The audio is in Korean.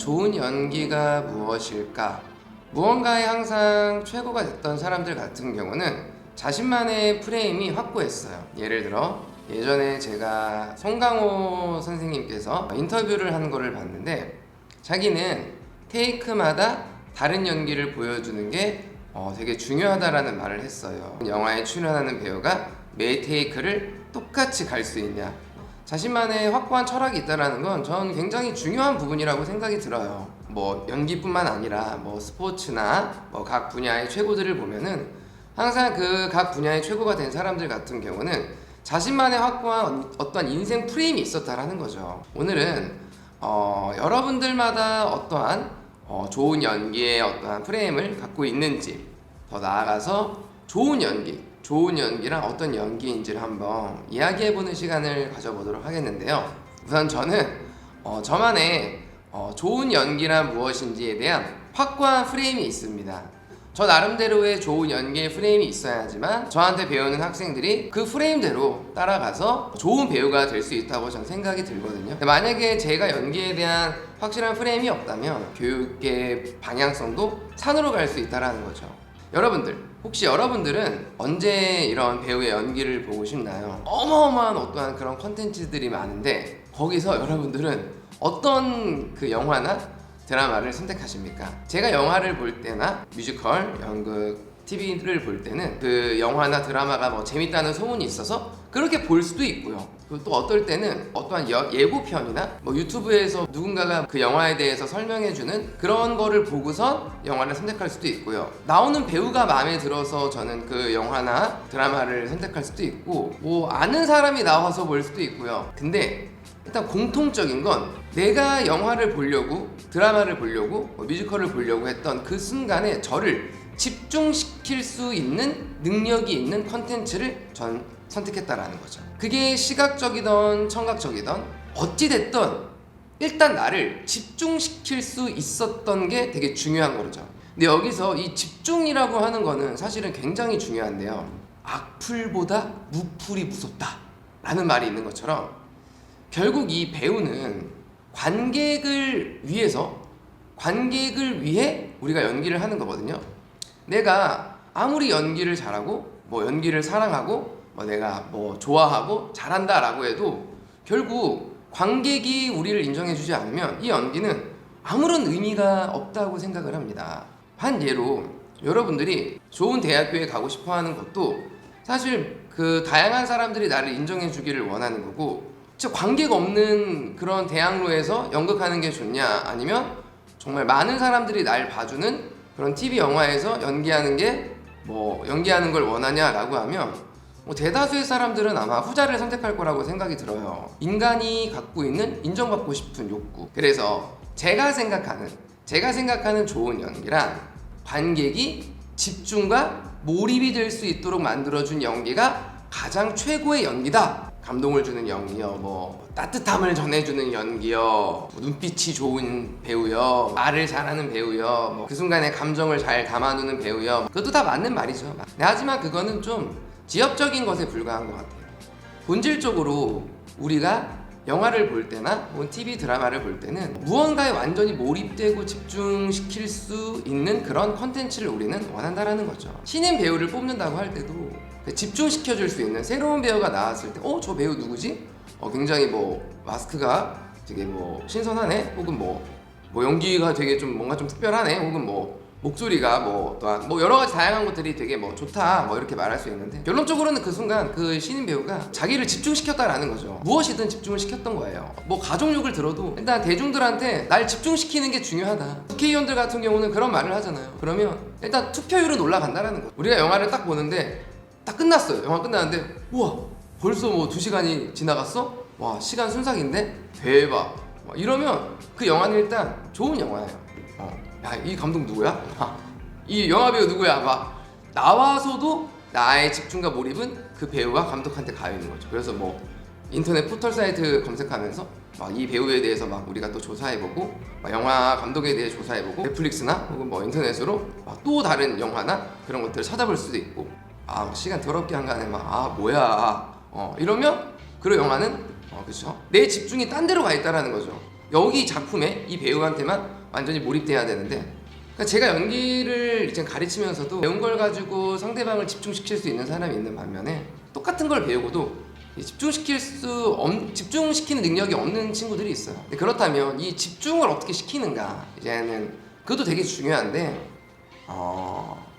좋은 연기가 무엇일까? 무언가에 항상 최고가 됐던 사람들 같은 경우는 자신만의 프레임이 확고했어요. 예를 들어 예전에 제가 송강호 선생님께서 인터뷰를 한 거를 봤는데 자기는 테이크마다 다른 연기를 보여주는 게 어, 되게 중요하다라는 말을 했어요. 영화에 출연하는 배우가 매 테이크를 똑같이 갈 수 있냐. 자신만의 확고한 철학이 있다라는 건 저는 굉장히 중요한 부분이라고 생각이 들어요. 뭐 연기뿐만 아니라 뭐 스포츠나 뭐 각 분야의 최고들을 보면은 항상 그 각 분야의 최고가 된 사람들 같은 경우는 자신만의 확고한 어떠한 인생 프레임이 있었다라는 거죠. 오늘은 어, 여러분들마다 어떠한 어, 좋은 연기의 어떠한 프레임을 갖고 있는지 더 나아가서 좋은 연기, 좋은 연기랑 어떤 연기인지를 한번 이야기해보는 시간을 가져보도록 하겠는데요. 우선 저는 어, 저만의 어, 좋은 연기란 무엇인지에 대한 확고한 프레임이 있습니다. 저 나름대로의 좋은 연기의 프레임이 있어야지만 저한테 배우는 학생들이 그 프레임대로 따라가서 좋은 배우가 될 수 있다고 저는 생각이 들거든요. 만약에 제가 연기에 대한 확실한 프레임이 없다면 교육의 방향성도 산으로 갈 수 있다라는 거죠. 여러분들 혹시 여러분들은 언제 이런 배우의 연기를 보고 싶나요? 어마어마한 어떠한 그런 컨텐츠들이 많은데 거기서 여러분들은 어떤 그 영화나 드라마를 선택하십니까? 제가 영화를 볼 때나 뮤지컬, 연극, TV를 볼 때는 그 영화나 드라마가 뭐 재밌다는 소문이 있어서 그렇게 볼 수도 있고요. 그리고 또 어떨 때는 어떠한 여- 예고편이나 뭐 유튜브에서 누군가가 그 영화에 대해서 설명해주는 그런 거를 보고서 영화를 선택할 수도 있고요. 나오는 배우가 마음에 들어서 저는 그 영화나 드라마를 선택할 수도 있고 뭐 아는 사람이 나와서 볼 수도 있고요. 근데 일단 공통적인 건 내가 영화를 보려고 드라마를 보려고 뭐 뮤지컬을 보려고 했던 그 순간에 저를 집중시킬 수 있는 능력이 있는 컨텐츠를 전 선택했다라는 거죠. 그게 시각적이던 청각적이던 어찌됐던 일단 나를 집중시킬 수 있었던 게 되게 중요한 거죠. 근데 여기서 이 집중이라고 하는 거는 사실은 굉장히 중요한데요. 악플보다 무풀이 무섭다. 라는 말이 있는 것처럼 결국 이 배우는 관객을 위해서 관객을 위해 우리가 연기를 하는 거거든요. 내가 아무리 연기를 잘하고 뭐 연기를 사랑하고 뭐 내가 뭐 좋아하고 잘한다라고 해도 결국 관객이 우리를 인정해 주지 않으면 이 연기는 아무런 의미가 없다고 생각을 합니다. 한 예로 여러분들이 좋은 대학교에 가고 싶어 하는 것도 사실 그 다양한 사람들이 나를 인정해 주기를 원하는 거고 진짜 관객 없는 그런 대학로에서 연극하는 게 좋냐 아니면 정말 많은 사람들이 날 봐주는 그런 TV 영화에서 연기하는 게 뭐 연기하는 걸 원하냐라고 하면 뭐 대다수의 사람들은 아마 후자를 선택할 거라고 생각이 들어요. 인간이 갖고 있는 인정받고 싶은 욕구. 그래서 제가 생각하는 제가 생각하는 좋은 연기란 관객이 집중과 몰입이 될 수 있도록 만들어준 연기가 가장 최고의 연기다. 감동을 주는 연기요, 뭐 따뜻함을 전해주는 연기요, 뭐 눈빛이 좋은 배우요, 말을 잘하는 배우요, 뭐그 순간에 감정을 잘 담아두는 배우요. 그것도 다 맞는 말이죠. 네, 하지만 그거는 좀 지엽적인 것에 불과한 것 같아요. 본질적으로 우리가 영화를 볼 때나 뭐 TV 드라마를 볼 때는 무언가에 완전히 몰입되고 집중시킬 수 있는 그런 컨텐츠를 우리는 원한다라는 거죠. 신인 배우를 뽑는다고 할 때도 그 집중시켜 줄 수 있는 새로운 배우가 나왔을 때, 어, 저 배우 누구지? 어, 굉장히 뭐 마스크가 되게 뭐 신선하네, 혹은 뭐, 뭐 연기가 되게 좀 뭔가 좀 특별하네, 혹은 뭐 목소리가 뭐 또한 뭐 여러 가지 다양한 것들이 되게 뭐 좋다 뭐 이렇게 말할 수 있는데 결론적으로는 그 순간 그 신인 배우가 자기를 집중시켰다라는 거죠. 무엇이든 집중을 시켰던 거예요. 뭐 가족욕을 들어도 일단 대중들한테 날 집중시키는 게 중요하다. 국회의원들 같은 경우는 그런 말을 하잖아요. 그러면 일단 투표율은 올라간다라는 거 우리가 영화를 딱 보는데 딱 끝났어요. 영화 끝났는데 우와 벌써 뭐 두 시간이 지나갔어? 와 시간 순삭인데? 대박. 막 이러면 그 영화는 일단 좋은 영화예요. 어. 야, 이 감독 누구야? 아, 이 영화 배우 누구야? 막 나와서도 나의 집중과 몰입은 그 배우와 감독한테 가 있는 거죠. 그래서 뭐 인터넷 포털 사이트 검색하면서 막 이 배우에 대해서 막 우리가 또 조사해보고 막 영화 감독에 대해 조사해보고 넷플릭스나 혹은 뭐 인터넷으로 막 또 다른 영화나 그런 것들을 찾아볼 수도 있고 아 시간 더럽게 한간에 막 아 뭐야 어 이러면 그 영화는 어 그렇죠 내 집중이 딴 데로 가 있다라는 거죠 여기 작품에 이 배우한테만 완전히 몰입돼야 되는데 그러니까 제가 연기를 이제 가르치면서도 배운 걸 가지고 상대방을 집중시킬 수 있는 사람이 있는 반면에 똑같은 걸 배우고도 이 집중시킬 수 없, 집중시키는 능력이 없는 친구들이 있어요. 그렇다면 이 집중을 어떻게 시키는가 이제는 그것도 되게 중요한데 어,